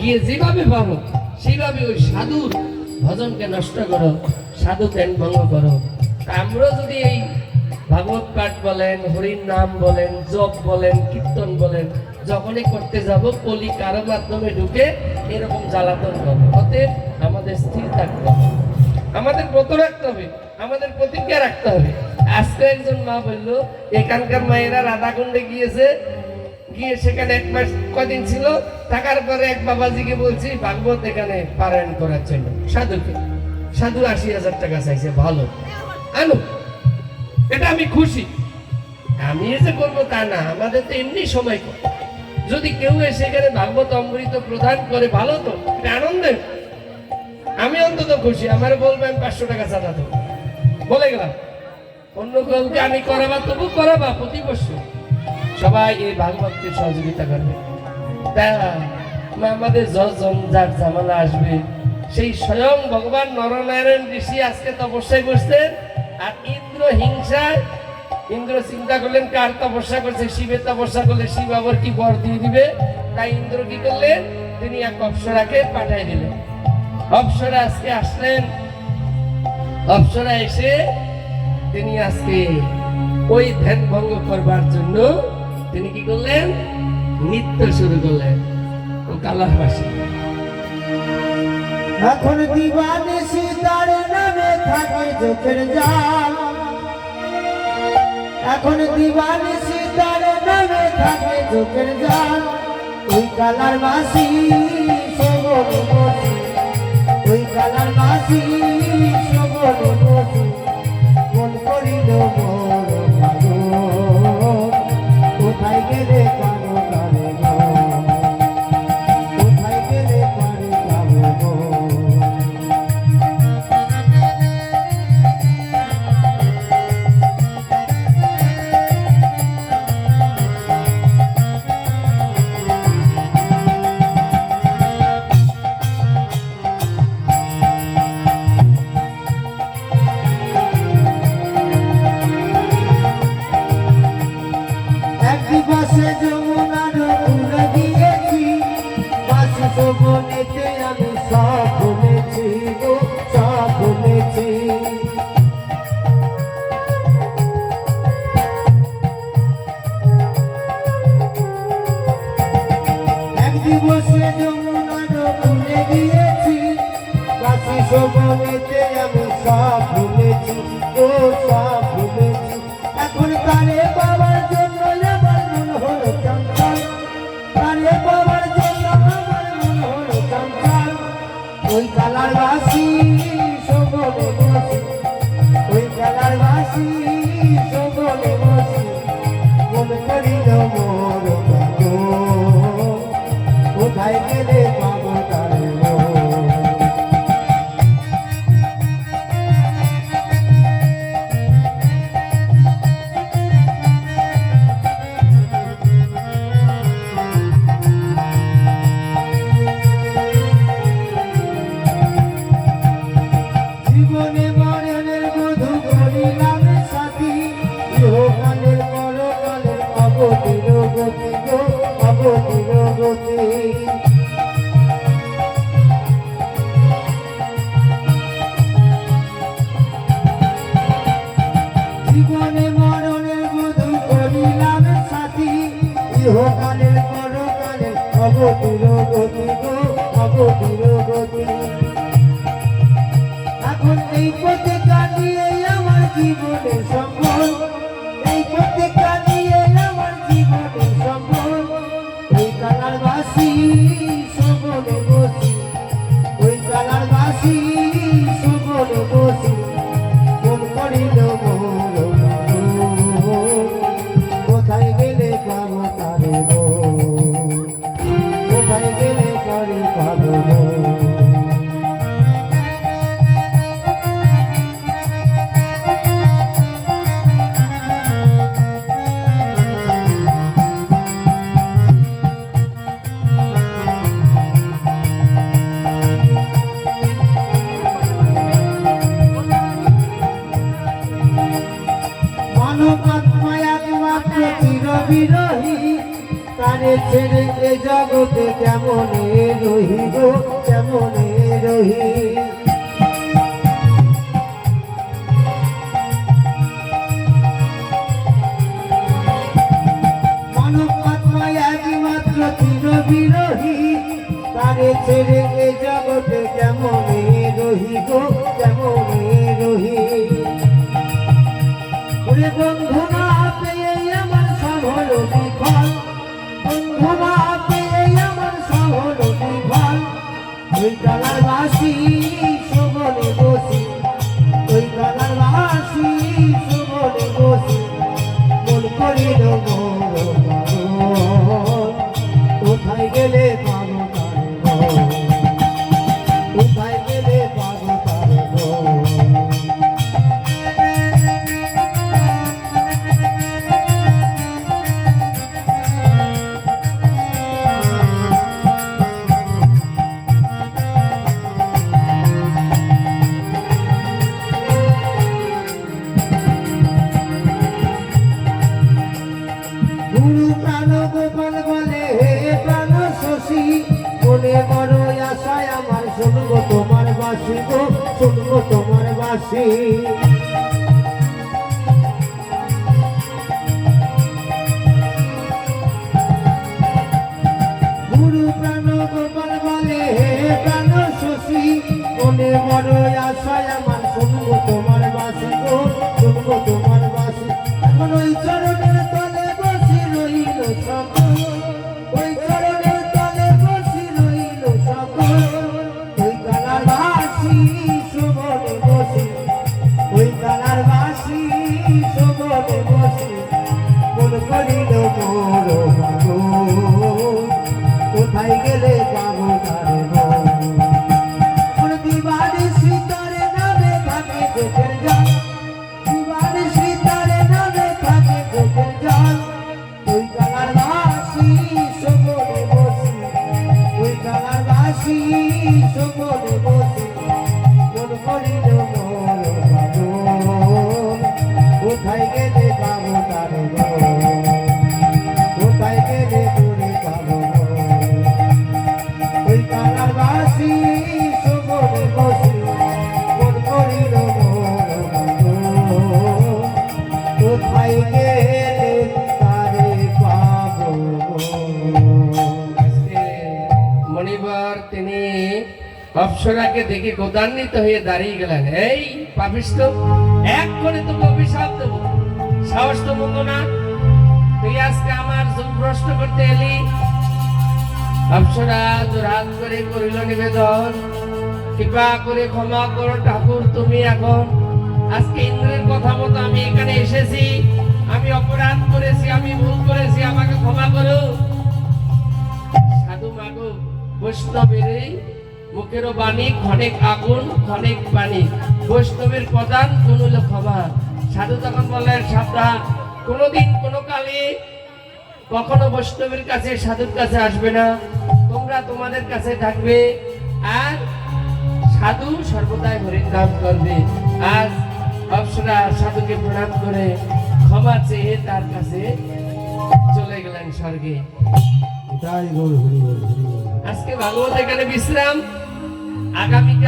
গিয়ে যেভাবে পারো সেইভাবে ওই সাধুর ভজনকে নষ্ট করো, সাধু ধ্যান ভঙ্গ করো। তা আমরাও যদি এই ভাগবত পাঠ বলেন, হরির নাম বলেন, জপ বলেন, কীর্তন বলেন, যখনই করতে যাব, কলি কারও মাধ্যমে ঢুকে এরকম জ্বালাতন করবে। অতএব আমাদের স্থির থাকতে হবে। আমাদের ব্রত রাখতে হবে, আমাদের প্রতিজ্ঞা রাখতে হবে। আজকে একজন মা বলল, এখানকার মায়েরা রাধাকুণ্ডে গিয়েছে গিয়ে সেখানে এক মাস কদিন ছিল, থাকার পরে এক বাবাজিকে বলছি, ভাগবত এখানে পারায়ণ করার জন্য। সাধুকে। সাধু আশি হাজার টাকা চাইছে, ভালো। আনো, এটা আমি খুশি। আমি যে করব তা না, আমাদের তো এমনি সময় কম। যদি কেউ এসে এখানে ভাগবত অমৃত প্রদান করে, ভালো তো, এটা আনন্দের। আমি অন্তত খুশি, আমার বলবে আমি পাঁচশো টাকা চাঁদা দেবো। বলে গেলাম, অন্য কাউকে আমি করাবা, তবু করাবা প্রতি বছর। সবাই এই ভাগবতকে সহযোগিতা করবে। আমাদের যজন যার ঝামেলা আসবে, সেই স্বয়ং ভগবান নরনারায়ণ ঋষি আজকে তপস্যায় বসতেন আর ইন্দ্র হিংসায়, ইন্দ্র চিন্তা করলেন, কার তপস্যা করছে? শিবের তপস্যা করলে শিব আবার কি বর দিয়ে দিবে? তাই ইন্দ্র কি করলেন? তিনি এক অপ্সরাকে পাঠাই দিলেন। অপ্সরা আজকে আসলেন। অপ্সরা এসে তিনি আজকে ওই ধ্যান ভঙ্গ করবার জন্য তিনি কি করলেন? নৃত্য শুরু করলেন। ও কালারবাসী এখন দিবানে সীতার নামে থাকে চোখের জাল। এখন দিবানে সীতার নামে থাকে চোখের জাল। ওই কালার সবরি ওই কালার মাসি সবরি বসি। মন করিল মোর বাসি আমি সব ভুলেছি গো, সব ভুলেছি এক দিবসে যমুনার পুরে দিয়েছি বাসি শোভনেতে আমি সব ভুলেছি ও সব ওই কালার বাসি ওই কালার বাসি জীবনে মরণের মধু করিলাম সাথী। ইহকালের পরকালের অবতীর গতি গো অবতীর গতি জীবনে মরণের মধু করিলাম সাথী। ইহকালের পরকালের অবতীর গতি গো অবতীর গতি এই পথে কাটিয়ে আমার জীবনে সম্ভব এই পথে কাটিয়ে তারে ছেড়ে এ জগতে কেমনে রহি গো কেমনে ছেড়ে এ জগতে কেমনে রহি গো কেমনে রহি বন্ধু বন্ধু আমার শহর বিফল দুই কালার বাসি তোমার গুরু প্রাণ গোপাল বলে প্রাণ শশী, মনে বড় আশায় আমার তোমার বাসি তোমার বাসি। এখন ওই সুবনে বসি মন করিল অপ্সরাকে দেখে গোদান্বিত হয়ে দাঁড়িয়ে গেলেন। এই পাপিষ্ট এক করে তোকে অভিশাপ দেব। সাহস তো মন্দ না। তুই আজকে আমার ভ্রষ্ট করতে এলি। অপ্সরা জোরাত করে করিল নিবেদন। কৃপা করে ক্ষমা করো ঠাকুর, তুমি এখন। আজকে ইন্দ্রের কথা মতো আমি এখানে এসেছি। আমি অপরাধ করেছি, আমি ভুল করেছি, আমাকে ক্ষমা করো। সাধু মাগো বৈষ্ণবের মুখেরও বাণী ক্ষণিক আগুন ক্ষণিক পানি বৈষ্ণবের প্রধান কোন ক্ষমা সাধু তখন বললেন সাবধান কোনোদিন কোনো কালে কখনো বৈষ্ণবের কাছে সাধুর কাছে আসবে না। তোমরা তোমাদের কাছে থাকবে আর সাধু সর্বদাই হরির নাম করবে। আজ অপ্সরা সাধুকে প্রণাম করে ক্ষমা চেয়ে তার কাছে চলে গেলেন স্বর্গে। আজকে ভাগবত এখানে বিশ্রাম। આગામી